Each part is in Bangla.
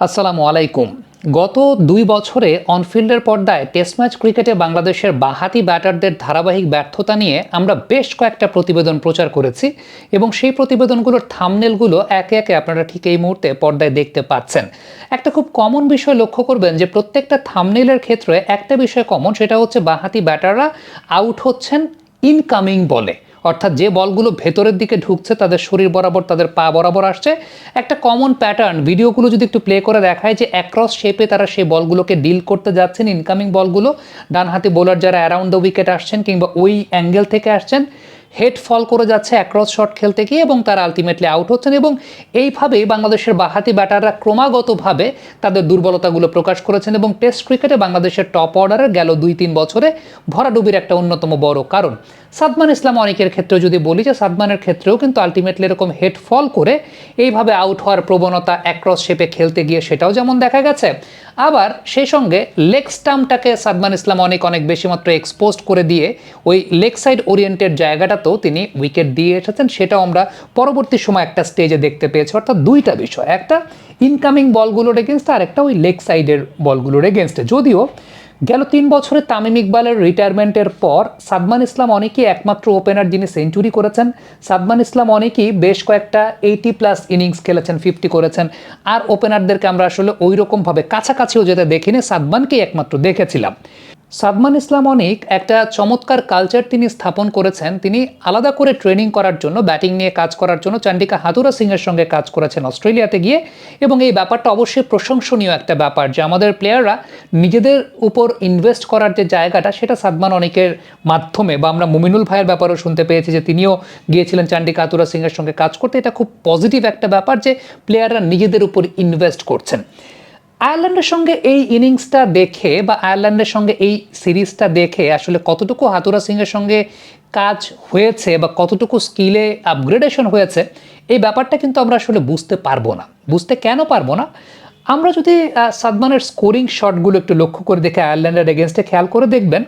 আসসালামু আলাইকুম। গত দুই বছরে অনফিল্ডের পর্দায় টেস্ট ম্যাচ ক্রিকেটে বাংলাদেশের বাহাতি ব্যাটারদের ধারাবাহিক ব্যর্থতা নিয়ে আমরা বেশ কয়েকটা প্রতিবেদন প্রচার করেছি এবং সেই প্রতিবেদনগুলোর থামনেলগুলো একে একে আপনারা ঠিক এই মুহূর্তে পর্দায় দেখতে পাচ্ছেন। একটা খুব কমন বিষয় লক্ষ্য করবেন যে প্রত্যেকটা থামনেলের ক্ষেত্রে একটা বিষয় কমন সেটা হচ্ছে বাহাতি ব্যাটাররা আউট হচ্ছেন ইনকামিং বলে অর্থাৎ যে বলগুলো ভেতরের দিকে ঢুকছে, তাদের শরীর বরাবর তাদের পা বরাবর আসছে। একটা কমন প্যাটার্ন ভিডিওগুলো যদি একটু প্লে করে দেখায় যে অ্যাক্রস শেপে তারা সেই বলগুলোকে ডিল করতে যাচ্ছেন ইনকামিং বলগুলো ডান হাতে বোলার যারা অ্যারাউন্ড দ্য উইকেট আসছেন কিংবা ওই অ্যাঙ্গেল থেকে আসছেন হেড ফল করে যাচ্ছে অ্যাক্রস শট খেলতে গিয়ে এবং তারা আলটিমেটলি আউট হচ্ছেন এবং এইভাবেই বাংলাদেশের বাহাতি ব্যাটাররা ক্রমাগতভাবে তাদের দুর্বলতাগুলো প্রকাশ করেছেন এবং টেস্ট ক্রিকেটে বাংলাদেশের টপ অর্ডারে গেল দুই তিন বছরে ভরাডুবির একটা অন্যতম বড় কারণ। সাদমান ইসলাম অনেকের ক্ষেত্রেও যদি বলি যে সাদমানের ক্ষেত্রেও কিন্তু আলটিমেটলি এরকম হেড ফল করে এইভাবে আউট হওয়ার প্রবণতা অ্যাক্রস শেপে খেলতে গিয়ে সেটাও যেমন দেখা গেছে। আবার সেই সঙ্গে লেগ স্টাম্পটাকে সাদমান ইসলাম অনেক অনেক বেশি মাত্র এক্সপোজড করে দিয়ে ওই লেগ সাইড ওরিয়েন্টেড জায়গাটাতেও তিনি উইকেট দিয়ে এসেছেন, সেটাও আমরা পরবর্তী সময় একটা স্টেজে দেখতে পেয়েছি। অর্থাৎ দুইটা বিষয়। একটা ইনকামিং বলগুলোর এগেনস্টে আর একটা ওই লেগ সাইডের বলগুলোর এগেনস্টে যদিও গেল তিন বছরে তামিম ইকবালের রিটায়ারমেন্টের পর সাদমান ইসলাম অনেকেই একমাত্র ওপেনার যিনি সেঞ্চুরি করেছেন। সাদমান ইসলাম অনেকেই বেশ কয়েকটা এইটি প্লাস ইনিংস খেলেছেন, ফিফটি করেছেন। আর ওপেনারদেরকে আমরা আসলে ওই রকমভাবে কাছাকাছিও যেতে দেখিনি, সাদমানকেই একমাত্র দেখেছিলাম। সাদমান ইসলাম অনেক একটা চমৎকার কালচার তিনি স্থাপন করেছেন। তিনি আলাদা করে ট্রেনিং করার জন্য ব্যাটিং নিয়ে কাজ করার জন্য চান্ডিকা হাতুরা সিংয়ের সঙ্গে কাজ করেছেন অস্ট্রেলিয়াতে গিয়ে এবং এই ব্যাপারটা অবশ্যই প্রশংসনীয় একটা ব্যাপার যে আমাদের প্লেয়াররা নিজেদের উপর ইনভেস্ট করার যে জায়গাটা, সেটা সাদমান অনেকের মাধ্যমে বা আমরা মুমিনুল ভাইয়ের ব্যাপারেও শুনতে পেয়েছি যে তিনিও গিয়েছিলেন চান্ডিকা হাতুরা সিংয়ের সঙ্গে কাজ করতে। এটা খুব পজিটিভ একটা ব্যাপার যে প্লেয়াররা নিজেদের উপর ইনভেস্ট করছেন। আয়ারল্যান্ডের সঙ্গে এই ইনিংসটা দেখে বা আয়ারল্যান্ডের সঙ্গে এই সিরিজটা দেখে আসলে কতটুকু হাতুরা সিংয়ের সঙ্গে কাজ হয়েছে বা কতটুকু স্কিলে আপগ্রেডেশন হয়েছে, এই ব্যাপারটা কিন্তু আমরা আসলে বুঝতে পারব না। বুঝতে কেন পারব না? আমরা যদি সাদমানের স্কোরিং শটগুলো একটু লক্ষ্য করে দেখে আয়ারল্যান্ডের এগেনস্টে খেয়াল করে দেখবেন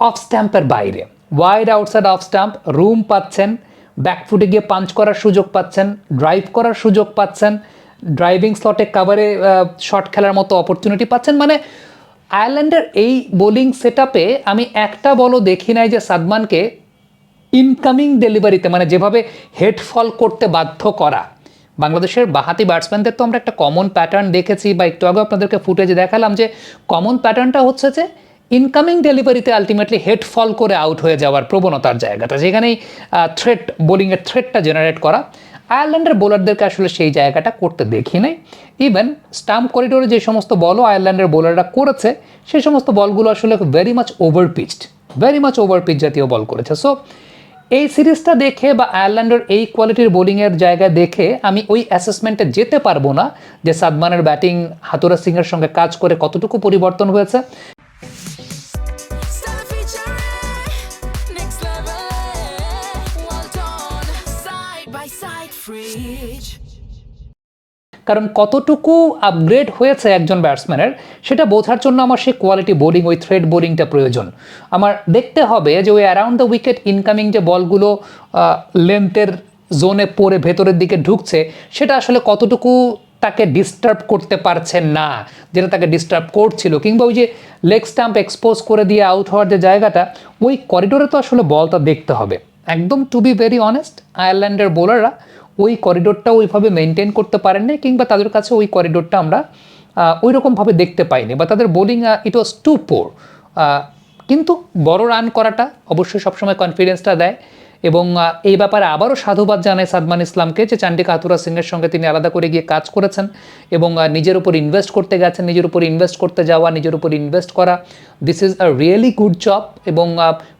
অফ স্ট্যাম্পের বাইরে। Wide outside off stump room পাচ্ছেন ব্যাকফুটে গিয়ে পাঞ্চ করার সুযোগ পাচ্ছেন ড্রাইভ করার সুযোগ পাচ্ছেন ড্রাইভিং স্লটে কাভারে শট খেলার মতো অপরচুনিটি পাচ্ছেন। মানে আয়ারল্যান্ডের এই বোলিং সেট আমি একটা বলও দেখি নাই যে সাদমানকে ইনকামিং ডেলিভারিতে মানে যেভাবে হেড ফল করতে বাধ্য করা। বাংলাদেশের বাহাতি ব্যাটসম্যানদের তো আমরা একটা কমন প্যাটার্ন দেখেছি বা একটু আগে আপনাদেরকে ফুটেজে দেখালাম যে কমন প্যাটার্নটা হচ্ছে যে ইনকামিং ডেলিভারিতে আলটিমেটলি হেড ফল করে আউট হয়ে যাওয়ার প্রবণতার জায়গাটা, যেখানেই থ্রেট বোলিংয়ের থ্রেটটা জেনারেট করা। আয়ারল্যান্ডের বোলারদেরকে আসলে সেই জায়গাটা করতে দেখি নাই। ইভেন স্টাম্প করিডোরে যে সমস্ত বলও আয়ারল্যান্ডের বোলাররা করেছে সেই সমস্ত বলগুলো আসলে very much over pitched very much over pitch জাতীয় বল করেছে। সো এই সিরিজটা দেখে বা আয়ারল্যান্ডের এই কোয়ালিটির বোলিংয়ের জায়গা দেখে আমি ওই অ্যাসেসমেন্টে যেতে পারব না যে সাদমানের ব্যাটিং হাতুরা সিংয়ের সঙ্গে কাজ করে কতটুকু পরিবর্তন হয়েছে। কারণ কতটুকু আপগ্রেড হয়েছে একজন ব্যাটসম্যানের সেটা বোঝার জন্য আমার সেই কোয়ালিটি বোলিং ওই থ্রেড বোলিংটা প্রয়োজন। আমার দেখতে হবে যে ওই অ্যারাউন্ড দ্য উইকেট ইনকামিং যে বলগুলো লেন্থের জোনে পড়ে ভেতরের দিকে ঢুকছে, সেটা আসলে কতটুকু তাকে ডিস্টার্ব করতে পারছে না, যেটা তাকে ডিস্টার্ব করছিল, কিংবা ওই যে লেগ স্টাম্প এক্সপোজ করে দিয়ে আউট হওয়ার যে জায়গাটা, ওই করিডোরে তো আসলে বলটা দেখতে হবে। একদম টু বি ভেরি অনেস্ট আয়ারল্যান্ডের বোলাররা ওই করিডোরটা ওইভাবে মেনটেন করতে পারেননি কিংবা তাদের কাছে ওই করিডোরটা আমরা ওই রকমভাবে দেখতে পাইনি বা তাদের bowling it was too poor কিন্তু বড় রান করাটা অবশ্যই সবসময় কনফিডেন্সটা দেয়। এবং এই ব্যাপারে আবারও সাধুবাদ জানায় সাদমান ইসলামকে যে চান্ডিকা আতুরা সিংয়ের সঙ্গে তিনি আলাদা করে গিয়ে কাজ করেছেন এবং নিজের উপর ইনভেস্ট করতে গেছেন, নিজের উপর ইনভেস্ট করতে যাওয়া, নিজের উপর ইনভেস্ট করা। This is a really good job এবং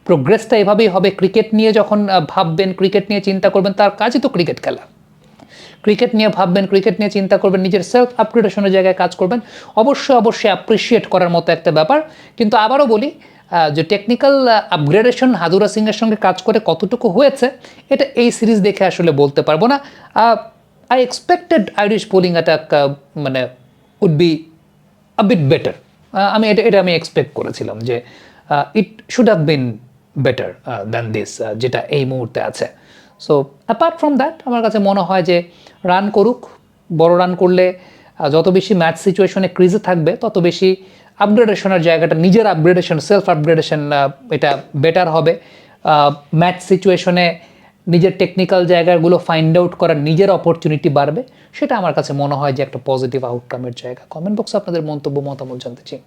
প্রোগ্রেসটা এভাবেই হবে। ক্রিকেট নিয়ে যখন ভাববেন ক্রিকেট নিয়ে চিন্তা করবেন, তার কাজই তো ক্রিকেট খেলা। ক্রিকেট নিয়ে ভাববেন ক্রিকেট নিয়ে চিন্তা করবেন, নিজের সেলফ আপগ্রেডেশনের জায়গায় কাজ করবেন। অবশ্যই অবশ্যই অ্যাপ্রিসিয়েট করার মতো একটা ব্যাপার। কিন্তু আবারও বলি যে টেকনিক্যাল আপগ্রেডেশন হাদুরা সিংয়ের সঙ্গে কাজ করে কতটুকু হয়েছে, এটা এই সিরিজ দেখে আসলে বলতে পারব না। I expected Irish bowling attack মানে would be a bit better আমি এটা এটা আমি এক্সপেক্ট করেছিলাম যে it should have been better than this যেটা এই মুহূর্তে আছে। সো অ্যাপার্ট ফ্রম দ্যাট আমার কাছে মনে হয় যে রান করুক, বড় রান করলে যত বেশি ম্যাচ সিচুয়েশনে ক্রিজে থাকবে, তত বেশি আপগ্রেডেশনের জায়গাটা, নিজের আপগ্রেডেশন সেলফ আপগ্রেডেশন এটা বেটার হবে। ম্যাচ সিচুয়েশনে নিজের টেকনিক্যাল জায়গাগুলো ফাইন্ড আউট করার নিজের অপরচুনিটি বাড়বে। সেটা আমার কাছে মনে হয় যে একটা পজিটিভ আউটকামের জায়গা। কমেন্ট বক্সে আপনাদের মন্তব্য, মতামত জানতে চাই।